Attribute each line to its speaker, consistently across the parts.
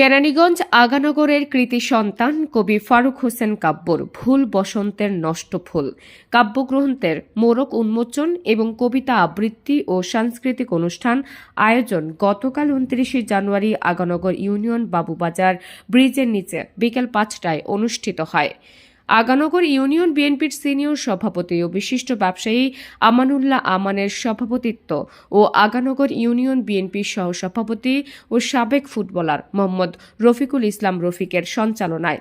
Speaker 1: কেরানীগঞ্জ আগানগরের কৃতি সন্তান কবি ফারুক হোসেন কাব্যর ভুল বসন্তের নষ্ট ফুল। কাব্যগ্রন্থের মোরক উন্মোচন এবং কবিতা আবৃত্তি ও সাংস্কৃতিক অনুষ্ঠান আয়োজন গতকাল উনত্রিশে জানুয়ারি আগানগর ইউনিয়ন বাবুবাজার ব্রিজের নিচে বিকেল পাঁচটায় অনুষ্ঠিত হয়। আগানগর ইউনিয়ন বিএনপির সিনিয়র সভাপতি ও বিশিষ্ট ব্যবসায়ী আমানুল্লাহ আমানের সভাপতিত্ব ও আগানগর ইউনিয়ন বিএনপির সহসভাপতি ও সাবেক ফুটবলার মোহাম্মদ রফিকুল ইসলাম রফিকের সঞ্চালনায়।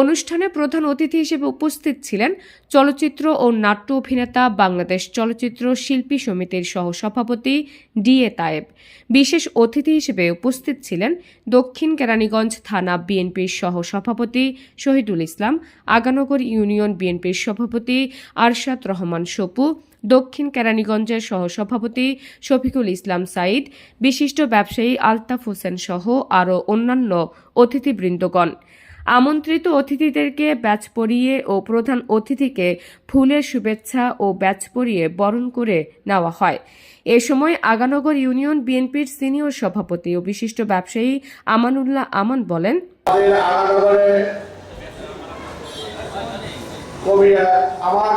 Speaker 1: অনুষ্ঠানে প্রধান অতিথি হিসেবে উপস্থিত ছিলেন চলচ্চিত্র ও নাট্য অভিনেতা বাংলাদেশ চলচ্চিত্র শিল্পী সমিতির সহসভাপতি ডি এ তায়েব। বিশেষ অতিথি হিসেবে উপস্থিত ছিলেন দক্ষিণ কেরানীগঞ্জ থানা বিএনপির সহসভাপতি শহীদুল ইসলাম, আগানগর ইউনিয়ন বিএনপির সভাপতি আরশাদ রহমান সপু, দক্ষিণ কেরানীগঞ্জের সহসভাপতি শফিকুল ইসলাম সাইদ বিশিষ্ট ব্যবসায়ী আলতাফ হোসেন সহ আরও অন্যান্য অতিথিবৃন্দগণ। আমন্ত্রিত অতিথিদেরকে ব্যাচ পরিয়ে ও প্রধান অতিথিকে ফুলের শুভেচ্ছা ও ব্যাচ পরিয়ে বরণ করে নেওয়া হয়। এ সময় আগানগর ইউনিয়ন বিএনপির সিনিয়র সভাপতি ও বিশিষ্ট ব্যবসায়ী আমানুল্লাহ আমান বলেন
Speaker 2: কবি আমার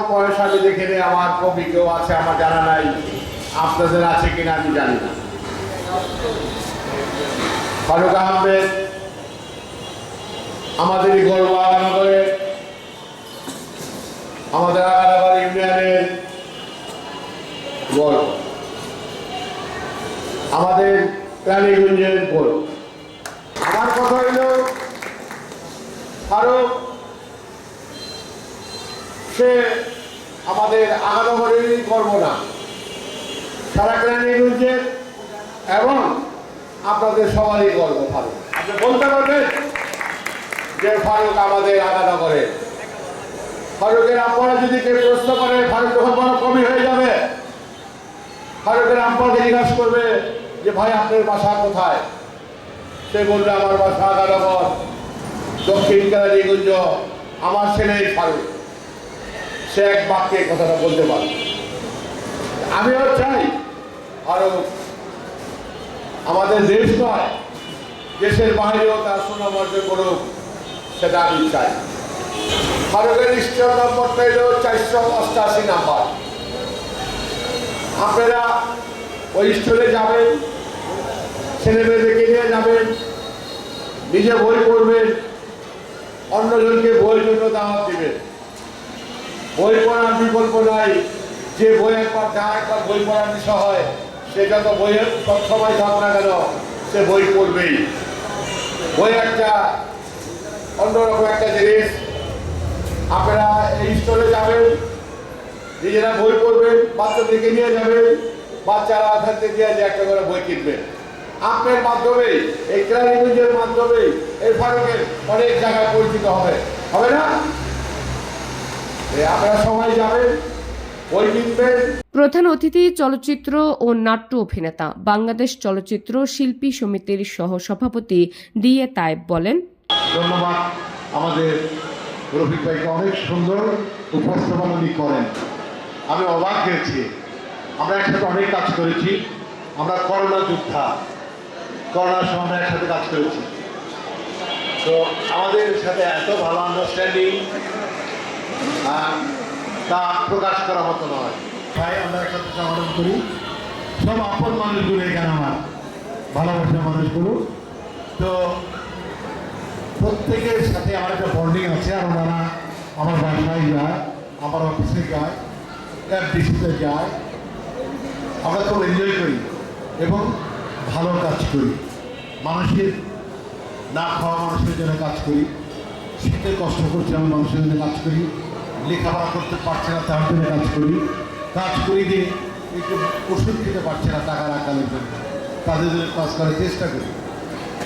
Speaker 2: আমি দেখে নিই, আমার কবি কেউ আছে, আমার জানা নাই, আপনাদের আছে কিনা আমি জানি না। ফারুক আহমেদ আমাদেরই গর্ব আমাদের আগানগর ইউনিয়নের আমাদের প্রাণীগঞ্জের আমার কথা হইল ফারুক সে আমাদের আগানগরেরই গর্ব না। সারা গ্রামীগঞ্জের এবং আপনাদের সবারই গর্ব ফারুক আপনি বলতে পারবেন? যে ফারুক আমাদের আগানগরের ফারুকের আব্বারা যদি কেউ প্রশ্ন করে, ফারুক যখন বড় কবি হয়ে যাবে। ফারুকের আব্বাকে জিজ্ঞাসা করবে যে, ভাই, আপনার বাসা কোথায়? সে বলবে, আমার বাসা আগানগর দক্ষিণ কেরানীগঞ্জ, আমার ছেলেই ফারুক। সে এক বাক্যে কথাটা বলতে পারে আমিও চাই আরও আমাদের দেশ নয়, দেশের বাইরেও তার সুনাম অর্জন করুক। সেটা আমি চাই। ফারুকের স্টোর নম্বরটা হলো চারশো অষ্টাশি নাম্বার। আপনারা ওই স্টোরে যাবেন ছেলে মেয়েদেরকে নিয়ে যাবেন, নিজে বই পড়বেন, অন্যজনকে বইয়ের জন্য দাওয়াত দিবেন। বই পড়ার বিকল্প নাই, যে বই একবার যা একবার বই পড়ার বিষয় হয়, সেটা তো বইয়ের সবসময় থাক না কেন, সে বই পড়বেই। বই একটা অন্যরকম একটা জিনিস আপনারা এই স্টোরে যাবেন, নিজেরা বই পড়বেন, বাচ্চাদেরকে নিয়ে যাবেন, বাচ্চারা থাকতে দিয়ে যে একটা করে বই কিনবেন। আপনার মাধ্যমে, এই ক্রাইমিজের মাধ্যমে এই ফারুকের অনেক জায়গায় পরিচিত হবে। হবে না? আপনারা সবাই যাবেন, বই কিনবেন।
Speaker 1: প্রধান অতিথি, চলচ্চিত্র ও নাট্য অভিনেতা, বাংলাদেশ চলচ্চিত্র শিল্পী সমিতির সহসভাপতি ডি এ তায়েব বলেন
Speaker 2: ধন্যবাদ। আমাদের রফিক ভাইকে অনেক সুন্দর উপস্থাপন উনি করেন। আমি অবাক হয়েছি। আমরা একসাথে অনেক কাজ করেছি। আমরা করোনা যোদ্ধা। করোনার সময় আমরা একসাথে কাজ করেছি। তো আমাদের সাথে এত ভালো আন্ডারস্ট্যান্ডিং তা প্রকাশ করার মতো নয়। তাই আমরা একসাথে সমাধান করি। সব আপন মানুষগুলো এখানে আমার। ভালোবাসার মানুষগুলো। তো প্রত্যেকের সাথে আমার একটা বন্ডিং আছে, আর ওনারা আমার বাসায় যায়, আমার অফিসে যায় এফডিসিতে যায়। আমরা খুব এনজয় করি এবং ভালো কাজ করি। মানুষের না খাওয়া মানুষের জন্য কাজ করি। শীতে কষ্ট করছে, আমি মানুষের জন্য কাজ করি। লেখাপড়া করতে পারছে না, তার জন্য কাজ করি। কাজ করি যে একটু ওষুধ খেতে পারছে না টাকা আকালের জন্য। তাদের জন্য কাজ করার চেষ্টা করি।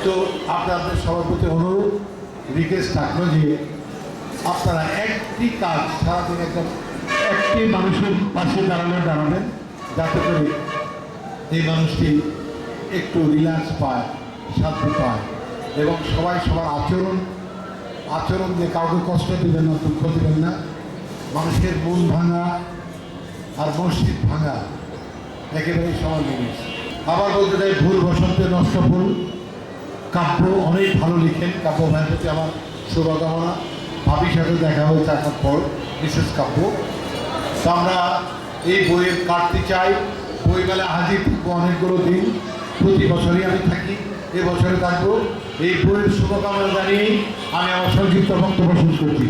Speaker 2: তো আপনাদের সবার প্রতি অনুরোধ রিকোয়েস্ট থাকল যে আপনারা একটি কাজ সারাদিন একটা একটি মানুষের পাশে দাঁড়ালে দাঁড়াবেন যাতে করে এই মানুষটি একটু রিল্যাক্স পায়, শান্তি পায় এবং সবাই সবার আচরণ আচরণ দিয়ে কাউকে কষ্ট দেবেন না, দুঃখ দেবেন না। মানুষের মন ভাঙা আর মসজিদ ভাঙা একেবারেই সমান জিনিস। আবার বলতে চাই, ভুল বসন্তে নষ্ট ফুল কাব্য অনেক ভালো লিখেন। কাব্য ভাইয়ের প্রতি আমার শুভকামনা। ভাবির সাথে দেখা হয়েছে আসার পর, মিসেস কাব্য। তো আমরা এই বইয়ের কাটতে চাই। বই মেলা হাজির থাকব অনেকগুলো দিন। প্রতি বছরই আমি থাকি, এ বছরে থাকব। এই বইয়ের শুভকামনা জানিয়েই আমি আমার সংক্ষিপ্ত বক্তব্য শেষ করছি।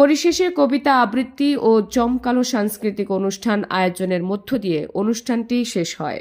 Speaker 1: পরিশেষে কবিতা আবৃত্তি ও জমকালো সাংস্কৃতিক অনুষ্ঠান আয়োজনের মধ্য দিয়ে অনুষ্ঠানটি শেষ হয়।